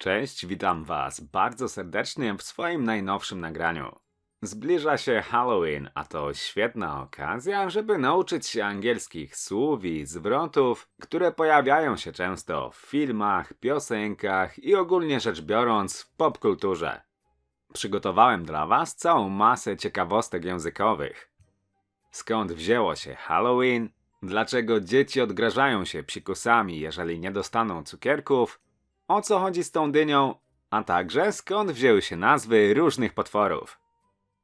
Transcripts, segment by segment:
Cześć, witam Was bardzo serdecznie w swoim najnowszym nagraniu. Zbliża się Halloween, a to świetna okazja, żeby nauczyć się angielskich słów i zwrotów, które pojawiają się często w filmach, piosenkach i ogólnie rzecz biorąc w popkulturze. Przygotowałem dla Was całą masę ciekawostek językowych. Skąd wzięło się Halloween? Dlaczego dzieci odgrażają się psikusami, jeżeli nie dostaną cukierków? O co chodzi z tą dynią? A także skąd wzięły się nazwy różnych potworów?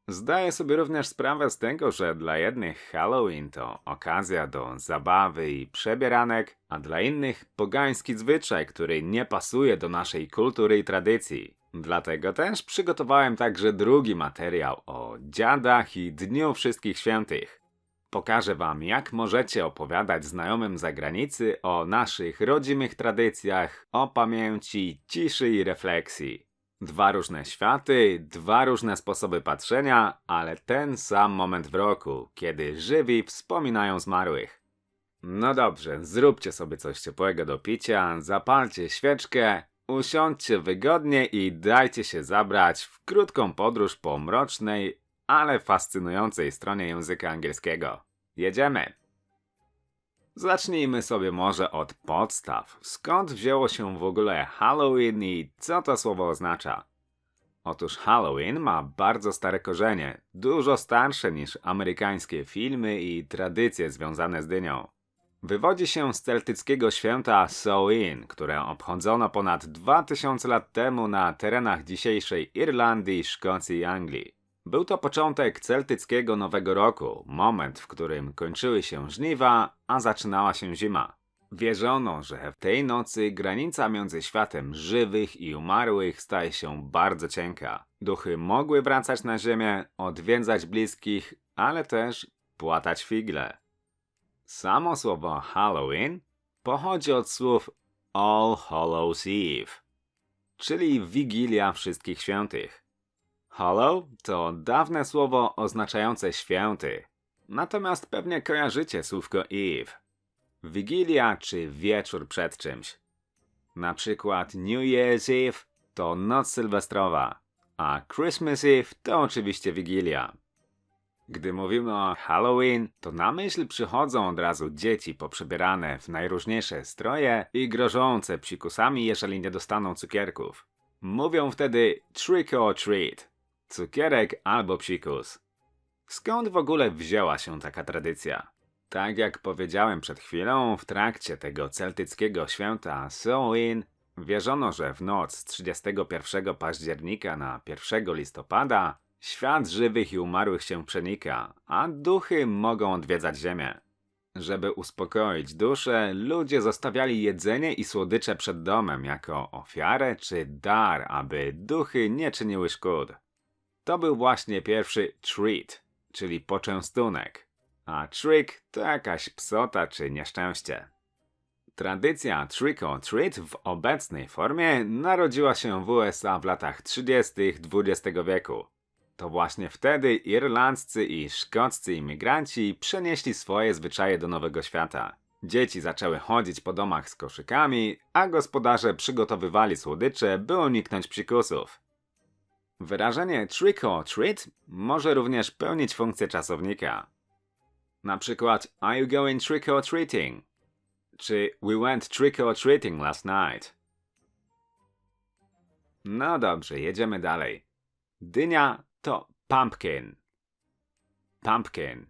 Zdaję sobie również sprawę z tego, że dla jednych Halloween to okazja do zabawy i przebieranek, a dla innych pogański zwyczaj, który nie pasuje do naszej kultury i tradycji. Dlatego też przygotowałem także drugi materiał o dziadach i Dniu Wszystkich Świętych. Pokażę Wam, jak możecie opowiadać znajomym zagranicy o naszych rodzimych tradycjach, o pamięci, ciszy i refleksji. Dwa różne światy, dwa różne sposoby patrzenia, ale ten sam moment w roku, kiedy żywi wspominają zmarłych. No dobrze, zróbcie sobie coś ciepłego do picia, zapalcie świeczkę, usiądźcie wygodnie i dajcie się zabrać w krótką podróż po mrocznej, ale fascynującej stronie języka angielskiego. Jedziemy! Zacznijmy sobie może od podstaw. Skąd wzięło się w ogóle Halloween i co to słowo oznacza? Otóż Halloween ma bardzo stare korzenie, dużo starsze niż amerykańskie filmy i tradycje związane z dynią. Wywodzi się z celtyckiego święta Samhain, które obchodzono ponad 2000 lat temu na terenach dzisiejszej Irlandii, Szkocji i Anglii. Był to początek celtyckiego Nowego Roku, moment, w którym kończyły się żniwa, a zaczynała się zima. Wierzono, że w tej nocy granica między światem żywych i umarłych staje się bardzo cienka. Duchy mogły wracać na ziemię, odwiedzać bliskich, ale też płatać figle. Samo słowo Halloween pochodzi od słów All Hallows Eve, czyli Wigilia Wszystkich Świętych. Hollow to dawne słowo oznaczające święty. Natomiast pewnie kojarzycie słówko Eve. Wigilia czy wieczór przed czymś. Na przykład New Year's Eve to noc sylwestrowa, a Christmas Eve to oczywiście Wigilia. Gdy mówimy o Halloween, to na myśl przychodzą od razu dzieci poprzebierane w najróżniejsze stroje i grożące psikusami, jeżeli nie dostaną cukierków. Mówią wtedy trick or treat, cukierek albo psikus. Skąd w ogóle wzięła się taka tradycja? Tak jak powiedziałem przed chwilą, w trakcie tego celtyckiego święta Samhain wierzono, że w noc z 31 października na 1 listopada świat żywych i umarłych się przenika, a duchy mogą odwiedzać ziemię. Żeby uspokoić duszę, ludzie zostawiali jedzenie i słodycze przed domem jako ofiarę czy dar, aby duchy nie czyniły szkód. To był właśnie pierwszy treat, czyli poczęstunek, a trick to jakaś psota czy nieszczęście. Tradycja trick or treat w obecnej formie narodziła się w USA w latach 30. XX wieku. To właśnie wtedy irlandzcy i szkoccy imigranci przenieśli swoje zwyczaje do Nowego Świata. Dzieci zaczęły chodzić po domach z koszykami, a gospodarze przygotowywali słodycze, by uniknąć psikusów. Wyrażenie trick or treat może również pełnić funkcję czasownika. Na przykład Are you going trick or treating? Czy We went trick or treating last night? No dobrze, jedziemy dalej. Dynia to pumpkin. Pumpkin.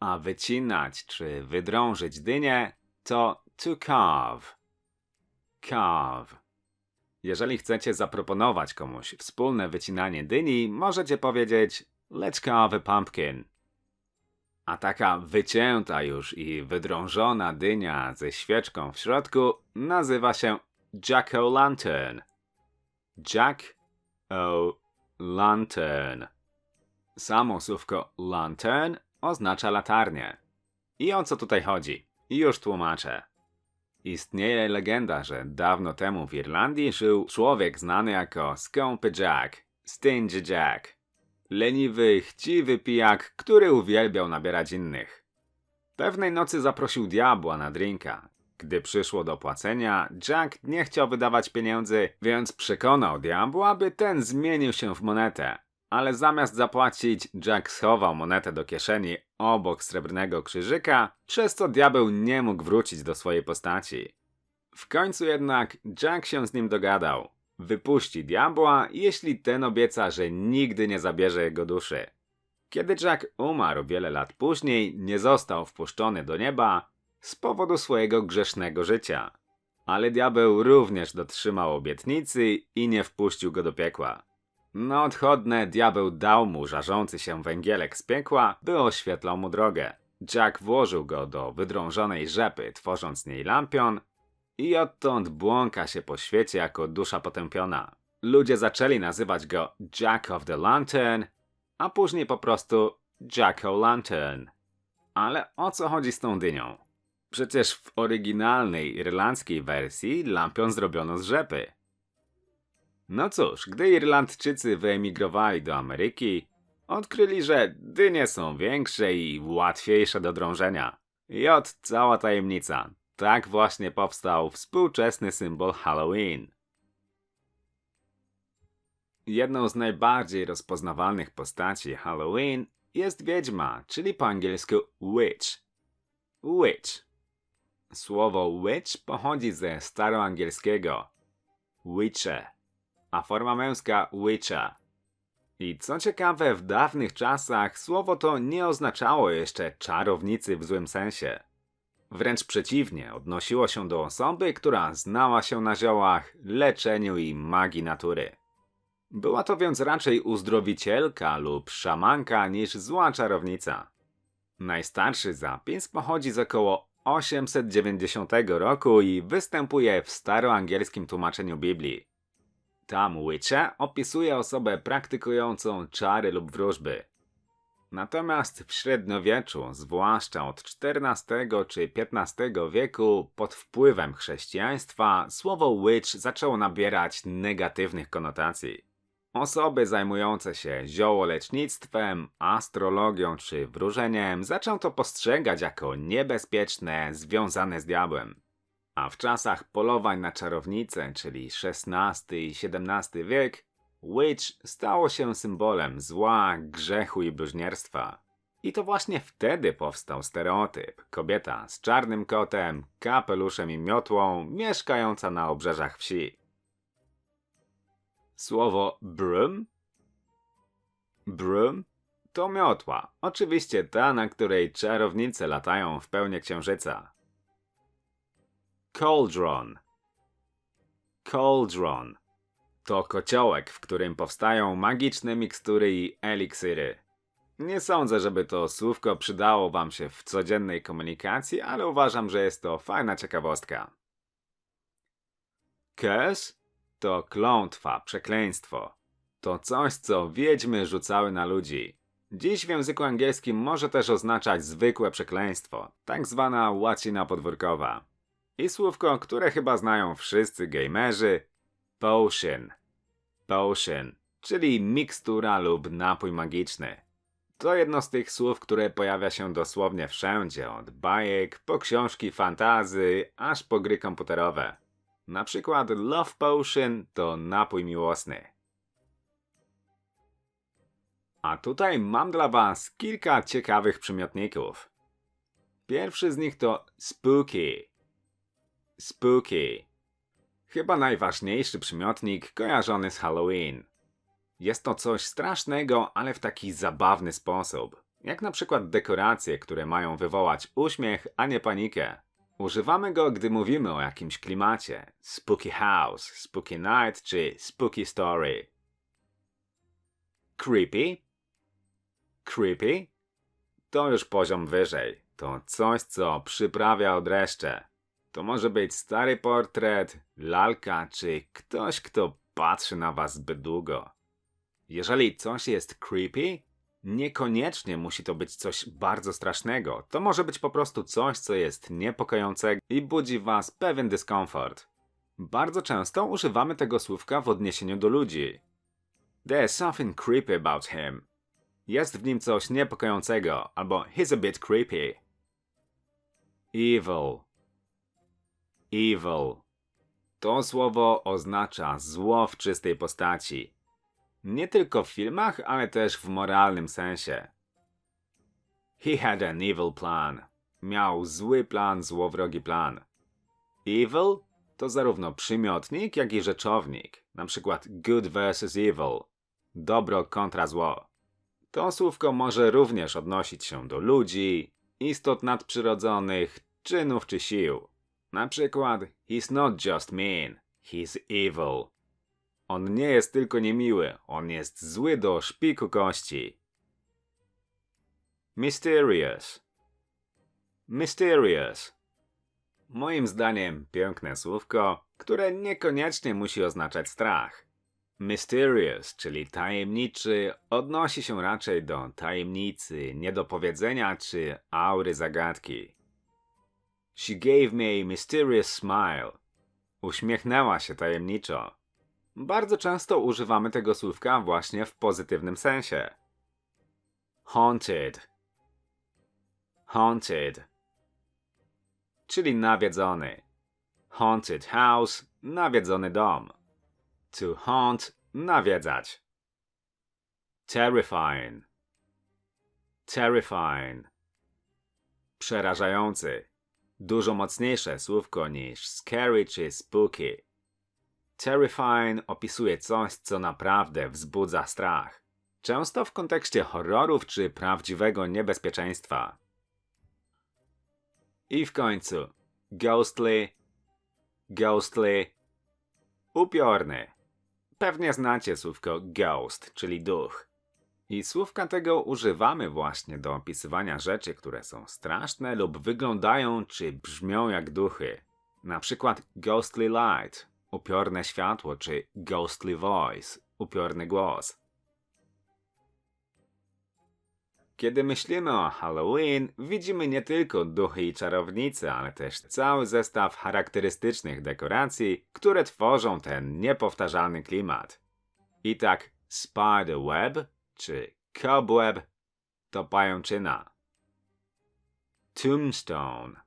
A wycinać czy wydrążyć dynię to to carve. Carve. Jeżeli chcecie zaproponować komuś wspólne wycinanie dyni, możecie powiedzieć Let's carve a pumpkin. A taka wycięta już i wydrążona dynia ze świeczką w środku nazywa się Jack-o'-lantern. Jack-o'-lantern. Samo słówko lantern oznacza latarnię. I o co tutaj chodzi? Już tłumaczę. Istnieje legenda, że dawno temu w Irlandii żył człowiek znany jako Skąpy Jack, Stingy Jack. Leniwy, chciwy pijak, który uwielbiał nabierać innych. Pewnej nocy zaprosił diabła na drinka. Gdy przyszło do płacenia, Jack nie chciał wydawać pieniędzy, więc przekonał diabła, by ten zmienił się w monetę. Ale zamiast zapłacić, Jack schował monetę do kieszeni obok srebrnego krzyżyka, przez co diabeł nie mógł wrócić do swojej postaci. W końcu jednak Jack się z nim dogadał. Wypuści diabła, jeśli ten obieca, że nigdy nie zabierze jego duszy. Kiedy Jack umarł wiele lat później, nie został wpuszczony do nieba z powodu swojego grzesznego życia. Ale diabeł również dotrzymał obietnicy i nie wpuścił go do piekła. Na odchodne diabeł dał mu żarzący się węgielek z piekła, by oświetlał mu drogę. Jack włożył go do wydrążonej rzepy, tworząc z niej lampion i odtąd błąka się po świecie jako dusza potępiona. Ludzie zaczęli nazywać go Jack of the Lantern, a później po prostu Jack o' Lantern. Ale o co chodzi z tą dynią? Przecież w oryginalnej irlandzkiej wersji lampion zrobiono z rzepy. No cóż, gdy Irlandczycy wyemigrowali do Ameryki, odkryli, że dynie są większe i łatwiejsze do drążenia. I od cała tajemnica. Tak właśnie powstał współczesny symbol Halloween. Jedną z najbardziej rozpoznawalnych postaci Halloween jest wiedźma, czyli po angielsku witch. Witch. Słowo witch pochodzi ze staroangielskiego witche, a forma męska witcha. I co ciekawe, w dawnych czasach słowo to nie oznaczało jeszcze czarownicy w złym sensie. Wręcz przeciwnie, odnosiło się do osoby, która znała się na ziołach, leczeniu i magii natury. Była to więc raczej uzdrowicielka lub szamanka niż zła czarownica. Najstarszy zapis pochodzi z około 890 roku i występuje w staroangielskim tłumaczeniu Biblii. Tam witche opisuje osobę praktykującą czary lub wróżby. Natomiast w średniowieczu, zwłaszcza od XIV czy XV wieku, pod wpływem chrześcijaństwa, słowo witch zaczęło nabierać negatywnych konotacji. Osoby zajmujące się ziołolecznictwem, astrologią czy wróżeniem zaczęto to postrzegać jako niebezpieczne, związane z diabłem. A w czasach polowań na czarownice, czyli XVI i XVII wiek, witch stało się symbolem zła, grzechu i bluźnierstwa. I to właśnie wtedy powstał stereotyp. Kobieta z czarnym kotem, kapeluszem i miotłą, mieszkająca na obrzeżach wsi. Słowo broom? Broom to miotła. Oczywiście ta, na której czarownice latają w pełni księżyca. Cauldron. Cauldron. To kociołek, w którym powstają magiczne mikstury i eliksiry. Nie sądzę, żeby to słówko przydało wam się w codziennej komunikacji, ale uważam, że jest to fajna ciekawostka. Curse to klątwa, przekleństwo. To coś, co wiedźmy rzucały na ludzi. Dziś w języku angielskim może też oznaczać zwykłe przekleństwo, tak zwana łacina podwórkowa. I słówko, które chyba znają wszyscy gamerzy, potion. Potion, czyli mikstura lub napój magiczny. To jedno z tych słów, które pojawia się dosłownie wszędzie, od bajek, po książki fantazy, aż po gry komputerowe. Na przykład Love Potion to napój miłosny. A tutaj mam dla Was kilka ciekawych przymiotników. Pierwszy z nich to spooky. Spooky. Chyba najważniejszy przymiotnik kojarzony z Halloween. Jest to coś strasznego, ale w taki zabawny sposób. Jak na przykład dekoracje, które mają wywołać uśmiech, a nie panikę. Używamy go, gdy mówimy o jakimś klimacie. Spooky house, spooky night czy spooky story. Creepy? Creepy? To już poziom wyżej. To coś, co przyprawia odreszcze. To może być stary portret, lalka czy ktoś, kto patrzy na was zbyt długo. Jeżeli coś jest creepy, Niekoniecznie musi to być coś bardzo strasznego. To może być po prostu coś, co jest niepokojące i budzi was pewien dyskomfort. Bardzo często używamy tego słówka w odniesieniu do ludzi. There's something creepy about him. Jest w nim coś niepokojącego, albo he's a bit creepy. Evil. Evil. To słowo oznacza zło w czystej postaci. Nie tylko w filmach, ale też w moralnym sensie. He had an evil plan. Miał zły plan, złowrogi plan. Evil to zarówno przymiotnik, jak i rzeczownik. Na przykład good versus evil. Dobro kontra zło. To słówko może również odnosić się do ludzi, istot nadprzyrodzonych, czynów czy sił. Na przykład, he's not just mean, he's evil. On nie jest tylko niemiły, on jest zły do szpiku kości. Mysterious. Mysterious. Moim zdaniem piękne słówko, które niekoniecznie musi oznaczać strach. Mysterious, czyli tajemniczy, odnosi się raczej do tajemnicy, niedopowiedzenia czy aury zagadki. She gave me a mysterious smile. Uśmiechnęła się tajemniczo. Bardzo często używamy tego słówka właśnie w pozytywnym sensie. Haunted. Haunted. Czyli nawiedzony. Haunted house, nawiedzony dom. To haunt, nawiedzać. Terrifying. Terrifying. Przerażający. Dużo mocniejsze słówko niż scary czy spooky. Terrifying opisuje coś, co naprawdę wzbudza strach. Często w kontekście horrorów czy prawdziwego niebezpieczeństwa. I w końcu ghostly, ghostly, upiorny. Pewnie znacie słówko ghost, czyli duch. I słówka tego używamy właśnie do opisywania rzeczy, które są straszne lub wyglądają czy brzmią jak duchy. Na przykład ghostly light, upiorne światło, czy ghostly voice, upiorny głos. Kiedy myślimy o Halloween, widzimy nie tylko duchy i czarownice, ale też cały zestaw charakterystycznych dekoracji, które tworzą ten niepowtarzalny klimat. I tak spider web czy cobweb to pajęczyna. Tombstone.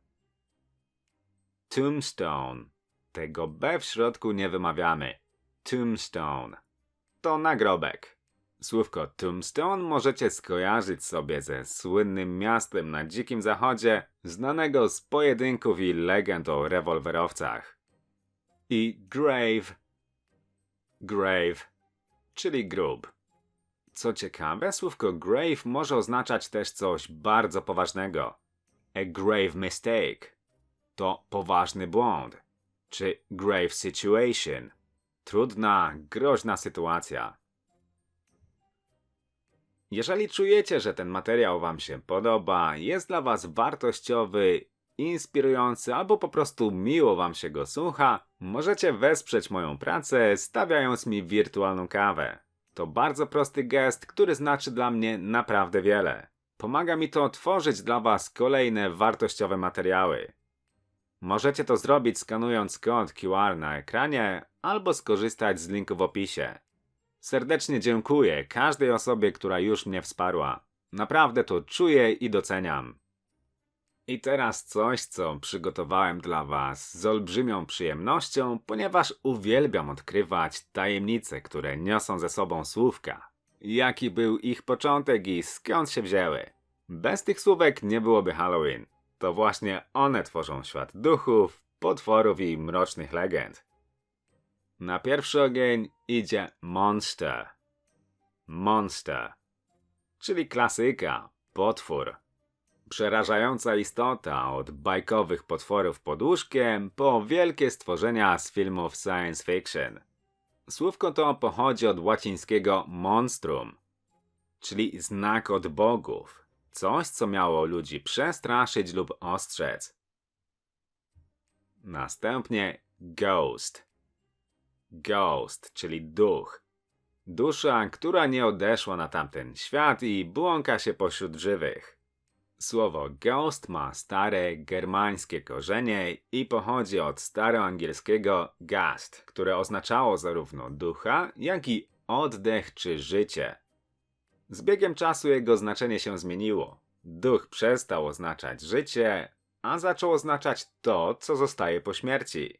Tombstone. Tego B w środku nie wymawiamy. Tombstone. To nagrobek. Słówko Tombstone możecie skojarzyć sobie ze słynnym miastem na Dzikim Zachodzie, znanego z pojedynków i legend o rewolwerowcach. I grave, grave, czyli grób. Co ciekawe, słówko grave może oznaczać też coś bardzo poważnego. A grave mistake to poważny błąd, czy grave situation trudna, groźna sytuacja. Jeżeli czujecie, że ten materiał Wam się podoba, jest dla Was wartościowy, inspirujący albo po prostu miło Wam się go słucha, możecie wesprzeć moją pracę stawiając mi wirtualną kawę. To bardzo prosty gest, który znaczy dla mnie naprawdę wiele. Pomaga mi to tworzyć dla Was kolejne wartościowe materiały. Możecie to zrobić skanując kod QR na ekranie albo skorzystać z linku w opisie. Serdecznie dziękuję każdej osobie, która już mnie wsparła. Naprawdę to czuję i doceniam. I teraz coś, co przygotowałem dla Was z olbrzymią przyjemnością, ponieważ uwielbiam odkrywać tajemnice, które niosą ze sobą słówka. Jaki był ich początek i skąd się wzięły? Bez tych słówek nie byłoby Halloween. To właśnie one tworzą świat duchów, potworów i mrocznych legend. Na pierwszy ogień idzie Monster. Monster. Czyli klasyka, potwór. Przerażająca istota od bajkowych potworów pod łóżkiem po wielkie stworzenia z filmów science fiction. Słówko to pochodzi od łacińskiego monstrum, czyli znak od bogów. Coś, co miało ludzi przestraszyć lub ostrzec. Następnie ghost. Ghost, czyli duch. Dusza, która nie odeszła na tamten świat i błąka się pośród żywych. Słowo ghost ma stare germańskie korzenie i pochodzi od staroangielskiego gast, które oznaczało zarówno ducha, jak i oddech czy życie. Z biegiem czasu jego znaczenie się zmieniło. Duch przestał oznaczać życie, a zaczął oznaczać to, co zostaje po śmierci.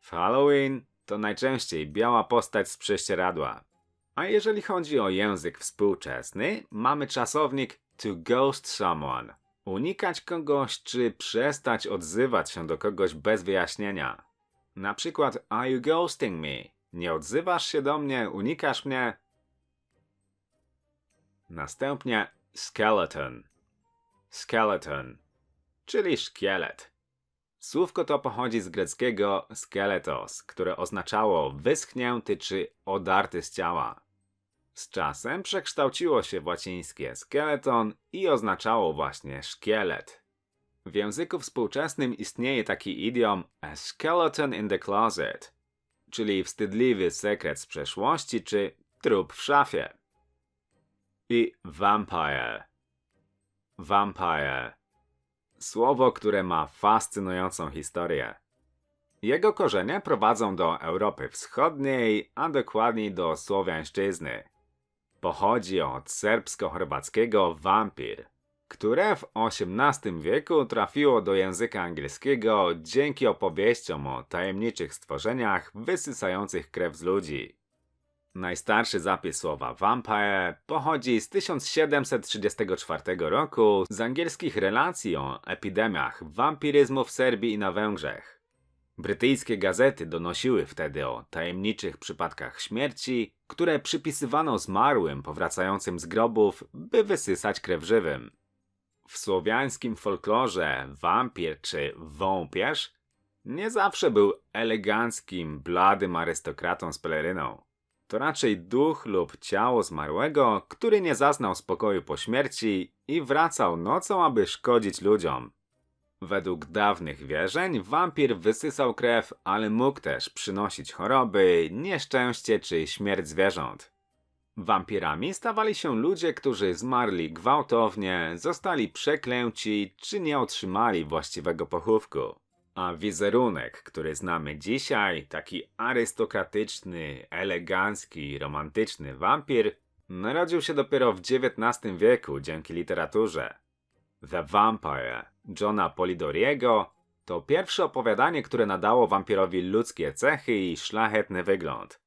W Halloween to najczęściej biała postać z prześcieradła. A jeżeli chodzi o język współczesny, mamy czasownik to ghost someone. Unikać kogoś czy przestać odzywać się do kogoś bez wyjaśnienia. Na przykład Are you ghosting me? Nie odzywasz się do mnie, unikasz mnie? Następnie skeleton. Skeleton, czyli szkielet. Słówko to pochodzi z greckiego skeletos, które oznaczało wyschnięty czy odarty z ciała. Z czasem przekształciło się w łacińskie skeleton i oznaczało właśnie szkielet. W języku współczesnym istnieje taki idiom a skeleton in the closet, czyli wstydliwy sekret z przeszłości czy trup w szafie. I vampire. Vampire. Słowo, które ma fascynującą historię. Jego korzenie prowadzą do Europy Wschodniej, a dokładniej do Słowiańszczyzny. Pochodzi od serbsko-chorwackiego wampir, które w XVIII wieku trafiło do języka angielskiego dzięki opowieściom o tajemniczych stworzeniach wysysających krew z ludzi. Najstarszy zapis słowa vampire pochodzi z 1734 roku z angielskich relacji o epidemiach wampiryzmu w Serbii i na Węgrzech. Brytyjskie gazety donosiły wtedy o tajemniczych przypadkach śmierci, które przypisywano zmarłym powracającym z grobów, by wysysać krew żywym. W słowiańskim folklorze wampir czy wąpierz nie zawsze był eleganckim, bladym arystokratą z peleryną. To raczej duch lub ciało zmarłego, który nie zaznał spokoju po śmierci i wracał nocą, aby szkodzić ludziom. Według dawnych wierzeń wampir wysysał krew, ale mógł też przynosić choroby, nieszczęście czy śmierć zwierząt. Wampirami stawali się ludzie, którzy zmarli gwałtownie, zostali przeklęci czy nie otrzymali właściwego pochówku. A wizerunek, który znamy dzisiaj, taki arystokratyczny, elegancki, romantyczny wampir, narodził się dopiero w XIX wieku dzięki literaturze. The Vampire Johna Polidoriego to pierwsze opowiadanie, które nadało wampirowi ludzkie cechy i szlachetny wygląd.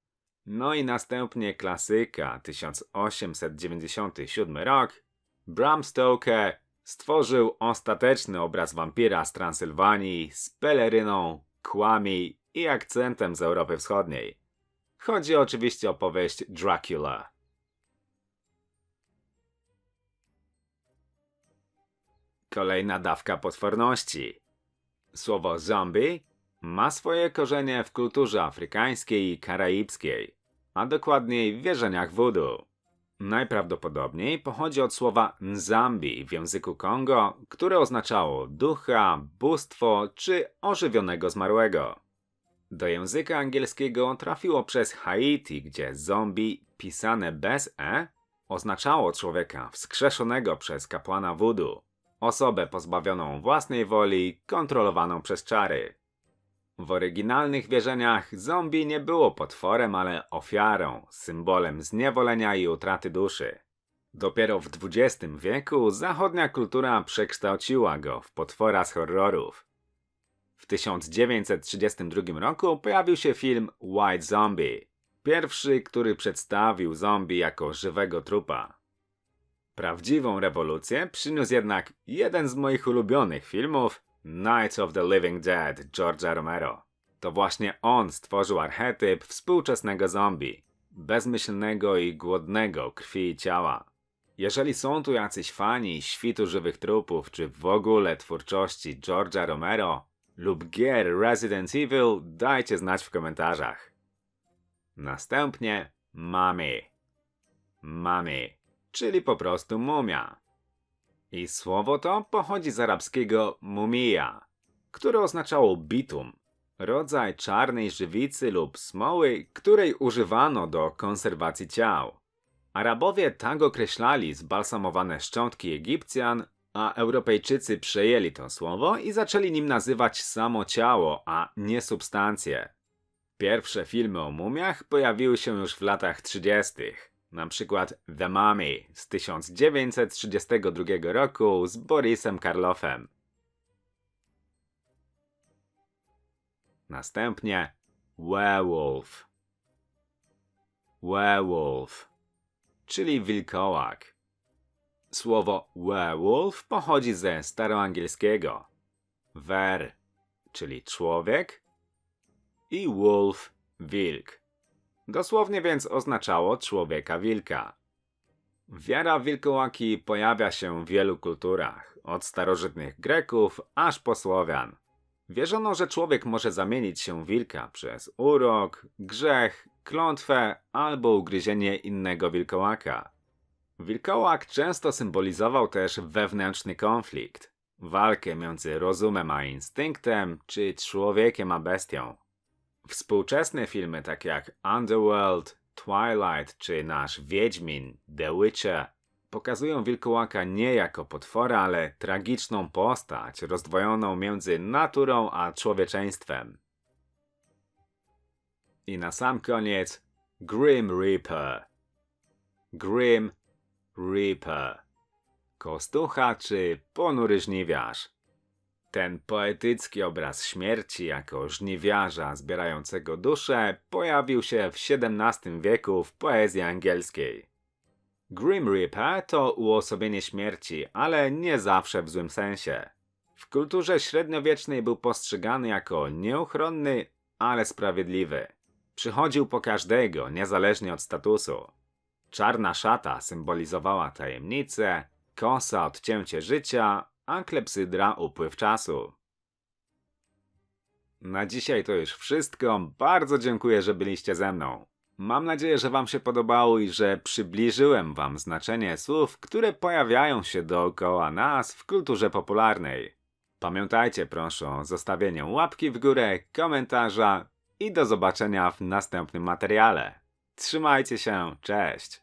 No i następnie klasyka 1897 rok Bram Stoker stworzył ostateczny obraz wampira z Transylwanii z peleryną, kłami i akcentem z Europy Wschodniej. Chodzi oczywiście o powieść Dracula. Kolejna dawka potworności. Słowo zombie ma swoje korzenie w kulturze afrykańskiej i karaibskiej, a dokładniej w wierzeniach voodoo. Najprawdopodobniej pochodzi od słowa nzambi w języku Kongo, które oznaczało ducha, bóstwo czy ożywionego zmarłego. Do języka angielskiego trafiło przez Haiti, gdzie zombie pisane bez e oznaczało człowieka wskrzeszonego przez kapłana voodoo, osobę pozbawioną własnej woli, kontrolowaną przez czary. W oryginalnych wierzeniach zombie nie było potworem, ale ofiarą, symbolem zniewolenia i utraty duszy. Dopiero w XX wieku zachodnia kultura przekształciła go w potwora z horrorów. W 1932 roku pojawił się film White Zombie, pierwszy, który przedstawił zombie jako żywego trupa. Prawdziwą rewolucję przyniósł jednak jeden z moich ulubionych filmów Night of the Living Dead George'a Romero. To właśnie on stworzył archetyp współczesnego zombie, bezmyślnego i głodnego krwi i ciała. Jeżeli są tu jacyś fani świtu żywych trupów, czy w ogóle twórczości George'a Romero lub gier Resident Evil, dajcie znać w komentarzach. Następnie Mummy. Mummy, czyli po prostu mumia. I słowo to pochodzi z arabskiego mumija, które oznaczało bitum, rodzaj czarnej żywicy lub smoły, której używano do konserwacji ciał. Arabowie tak określali zbalsamowane szczątki Egipcjan, a Europejczycy przejęli to słowo i zaczęli nim nazywać samo ciało, a nie substancje. Pierwsze filmy o mumiach pojawiły się już w latach 30 na przykład The Mummy z 1932 roku z Borisem Karloffem. Następnie werewolf. Werewolf, czyli wilkołak. Słowo werewolf pochodzi ze staroangielskiego wer, czyli człowiek, i wolf, wilk. Dosłownie więc oznaczało człowieka wilka. Wiara wilkołaki pojawia się w wielu kulturach, od starożytnych Greków aż po Słowian. Wierzono, że człowiek może zamienić się w wilka przez urok, grzech, klątwę albo ugryzienie innego wilkołaka. Wilkołak często symbolizował też wewnętrzny konflikt, walkę między rozumem a instynktem, czy człowiekiem a bestią. Współczesne filmy takie jak Underworld, Twilight czy nasz Wiedźmin, The Witcher pokazują wilkołaka nie jako potwora, ale tragiczną postać rozdwojoną między naturą a człowieczeństwem. I na sam koniec Grim Reaper. Grim Reaper. Kostucha czy ponury żniwiarz. Ten poetycki obraz śmierci jako żniwiarza zbierającego duszę pojawił się w XVII wieku w poezji angielskiej. Grim Reaper to uosobienie śmierci, ale nie zawsze w złym sensie. W kulturze średniowiecznej był postrzegany jako nieuchronny, ale sprawiedliwy. Przychodził po każdego, niezależnie od statusu. Czarna szata symbolizowała tajemnicę, kosa odcięcie życia, a klepsydra upływ czasu. Na dzisiaj to już wszystko. Bardzo dziękuję, że byliście ze mną. Mam nadzieję, że Wam się podobało i że przybliżyłem Wam znaczenie słów, które pojawiają się dookoła nas w kulturze popularnej. Pamiętajcie proszę o zostawieniu łapki w górę, komentarza i do zobaczenia w następnym materiale. Trzymajcie się, cześć!